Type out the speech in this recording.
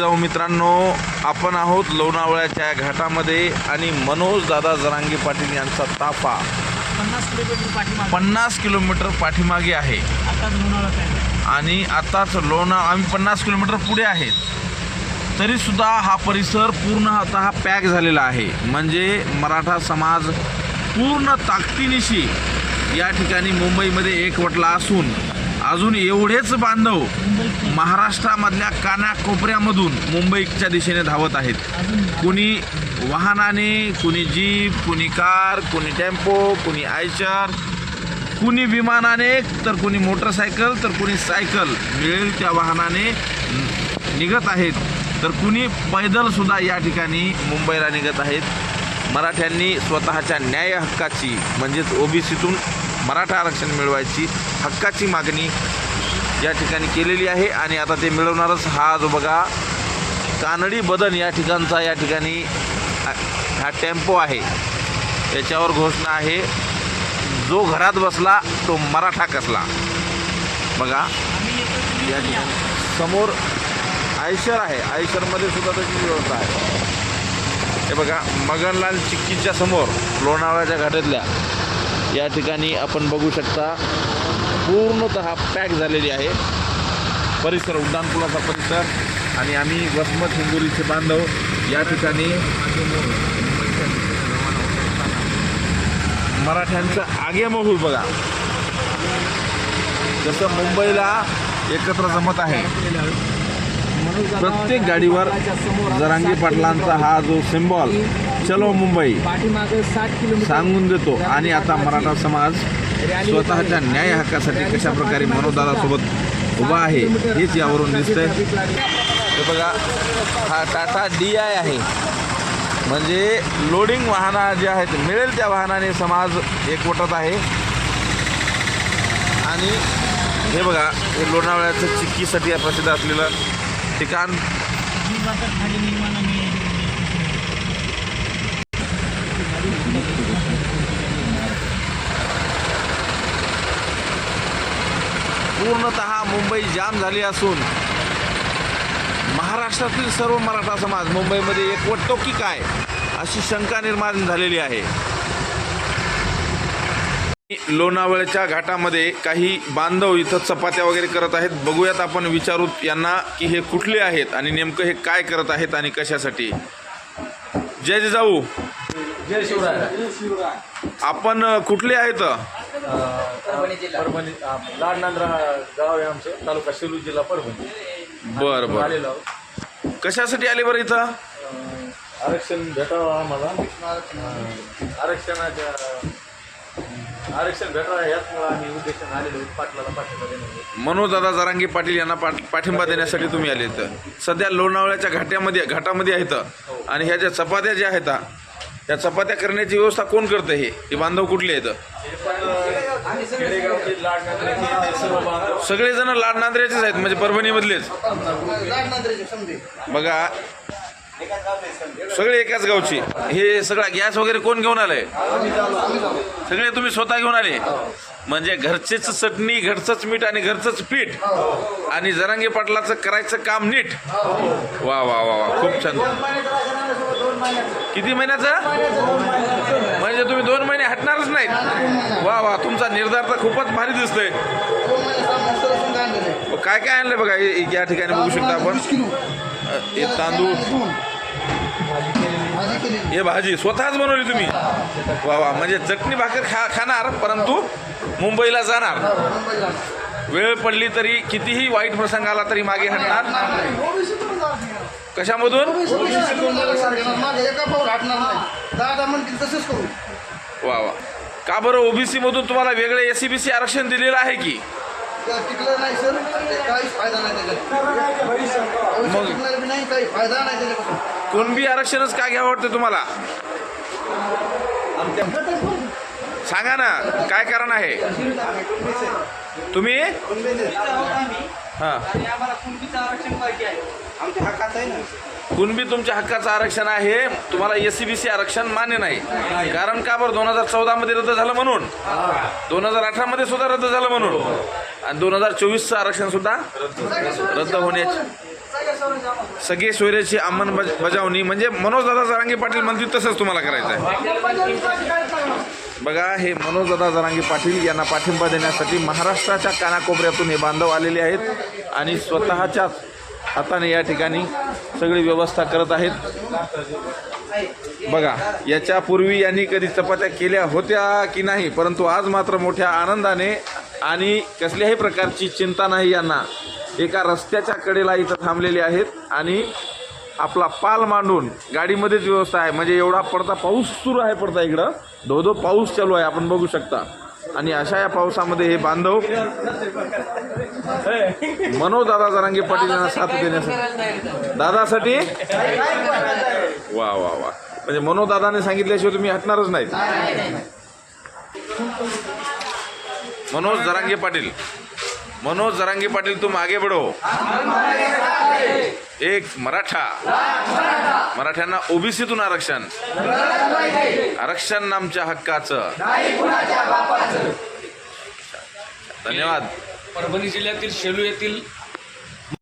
जाऊ मित्रांनो आपण आहोत लोणावळ्याच्या घाटामध्ये आणि मनोज दादा जरांगे पाटील यांचा ताफा. पन्नास किलोमीटर पाठीमागे. पन्नास किलोमीटर पाठीमागे आहे. आताच आणि आताच लोणा आम्ही पन्नास किलोमीटर पुढे आहेत. तरीसुद्धा हा परिसर पूर्ण आता पॅक झालेला आहे. म्हणजे मराठा समाज पूर्ण ताकदीनिशी या ठिकाणी मुंबईमध्ये एकवटला असून अजून एवढेच बांधव महाराष्ट्रामधल्या कानाकोपऱ्यामधून मुंबईच्या दिशेने धावत आहेत. कुणी वाहनाने कुणी जीप कुणी कार कुणी टेम्पो कुणी आयचर कुणी विमानाने तर कुणी मोटरसायकल तर कुणी सायकल मिळेल त्या वाहनाने निघत आहेत. तर कुणी पैदलसुद्धा या ठिकाणी मुंबईला निघत आहेत. मराठ्यांनी स्वतःच्या न्याय हक्काची म्हणजेच ओबीसीतून मराठा आरक्षण मिळवायची हक्काची मागणी या ठिकाणी केलेली आहे आणि आता ते मिळवणारच हा जो बघा कानडी बदन या ठिकाणचा या ठिकाणी हा टेम्पो आहे. याच्यावर घोषणा आहे जो घरात बसला तो मराठा कसला? बघा या या. ठिकाणी समोर आयशर आहे. आयशरमध्ये सुद्धा त्याची व्यवस्था आहे. हे बघा मगनलाल चिक्कीच्या समोर लोणावळ्याच्या घाटातल्या. या ठिकाणी आपण बघू शकता पूर्णतः पॅक झालेली आहे. परिसर उड्डाणपुलाचा परिसर आणि आम्ही वसमत हिंगोलीचे बांधव या ठिकाणी मराठ्यांचं आगेमहूल बघा. जसं मुंबईला एकत्र जमत आहे. प्रत्येक गाडीवर जरांगी पाटलांचा हा जो सिम्बॉल चलो मुंबई सांगून देतो. आणि आता मराठा समाज स्वतःच्या न्याय हक्कासाठी कशा प्रकारे मनोदादासोबत उभा आहे हेच यावरून दिसतंय. हे बघा हा टाटा डी आय आहे. म्हणजे लोडिंग वाहनं जे आहेत मिळेल त्या वाहनाने समाज एकवटत आहे. आणि हे बघा हे लोणावळ्याचं चिक्कीसाठी प्रसिद्ध असलेलं ठिकाण पूर्णतः मुंबई जाम झाली असून महाराष्ट्रातील सर्व मराठा समाज मुंबईमध्ये एकवटतो की काय अशी शंका निर्माण झालेली आहे. लोणावळ्याच्या घाटामध्ये काही बांधव इथं चपात्या वगैरे करत आहेत. बघूयात आपण विचारूत यांना की हे कुठले आहेत आणि नेमकं हे काय करत आहेत आणि कशासाठी. जय जाऊ जय शिवराय. आपण कुठले आहेत? परभणी लाडनांद्रा गाव आहे आमचं. तालुका सेलू जिल्हा परभणी. बरं बरं. कशासाठी आले बरं इथं? आरक्षण भेटावं आम्हाला. आरक्षणाच्या आरक्षण भेटावं याचमुळे आम्ही उद्देशाने आलेलो आहोत. पाटलाला पाठिंबा देण्यासाठी. मनोजदादा जरांगे पाटील यांना पाठ पाठिंबा देण्यासाठी तुम्ही आले इथं. सध्या लोणावळ्याच्या घाट्यामध्ये घाटामध्ये आहेत. आणि ह्या ज्या चपात्या ज्या आहेत त्या चपात्या करण्याची व्यवस्था कोण करतं हे? हे बांधव कुठले आहेत? हे पण, सर्व बांधव. सगळेजण लाडनांद्र्याचेच आहेत म्हणजे परभणीमधलेच. बघा सगळे एकाच गावची. हे सगळा गॅस वगैरे कोण घेऊन आलंय? सगळे तुम्ही स्वतः घेऊन आले? म्हणजे घरचेच चटणी घरचंच मीठ आणि घरचंच पीठ आणि जरांगे पाटलाचं करायचं काम नीट. वा वा वा वा खूप छान. किती महिन्याचं? म्हणजे तुम्ही दोन महिने हटणारच नाहीत. वा वा तुमचा निर्धार तर खूपच भारी दिसतोय. काय काय आणलं बघा या ठिकाणी बघू शकता आपण. हे तांदूळ. हे भाजी स्वतःच बनवली तुम्ही. वा वा म्हणजे चटणी भाकर खा खाणार परंतु मुंबईला जाणार. वेळ पडली तरी कितीही वाईट प्रसंग आला तरी मागे हटणार. कशामधून? दादा म्हणतील तसंच करू वा वा. का बरं ओबीसी मधून तुम्हाला वेगळे एस सी आरक्षण दिलेलं आहे की? नाही सर काहीच फायदा नाही त्याच्यात भविष्यात टिकणार बी नाही काही फायदा नाही त्याच्यापासून. कुणबी आरक्षणच का घ्यावं वाटतं तुम्हाला? सांगा ना काय कारण आहे? तुम्ही? हां. कुणबी तुमच्या हक्काचं आरक्षण आहे तुम्हाला एस सी बी सी आरक्षण मान्य नाही. कारण का बरं? दोन हजार चौदामध्ये रद्द झालं म्हणून. दोन हजार अठरामध्ये सुद्धा रद्द झालं म्हणून. आणि दोन हजार चोवीसचं आरक्षण सुद्धा रद्द होण्याची सगळे सोयऱ्याची अंमलबजावणी म्हणजे मनोजदादा जरांगे पाटील म्हणतील तसंच तुम्हाला करायचं आहे बघा हे मनोजदादा जरांगे पाटील यांना पाठिंबा देण्यासाठी महाराष्ट्राच्या कानाकोपऱ्यातून हे बांधव आलेले आहेत आणि स्वतःच्याच हाताने या ठिकाणी सगळी व्यवस्था करत आहेत. बघा याच्यापूर्वी यांनी कधी चपात्या केल्या होत्या की नाही परंतु आज मात्र मोठ्या आनंदाने आणि कसल्याही प्रकारची चिंता नाही यांना. एका रस्त्याच्या कडेला इथं थांबलेले आहेत आणि आपला पाल मांडून गाडीमध्येच व्यवस्था आहे. म्हणजे एवढा पडता पाऊस सुरू आहे पडता इकडं. धो धो पाऊस चालू आहे आपण बघू शकता. आणि अशा या पावसामध्ये हे बांधव मनोदादा जरांगे पाटील यांना साथ देण्यासाठी दादासाठी? वा वा वा. म्हणजे मनोदादाने सांगितल्याशिवाय तुम्ही हटणारच नाहीत. मनोज जरांगे पाटील. मनोज जरांगी पाटील तुम मागे बढ़ो एक मराठा. मराठ्यांना ओबीसीतून आरक्षण. आरक्षण आमच्या हक्काचं. धन्यवाद. परभणी जिल्ह्यातील शेलू येथील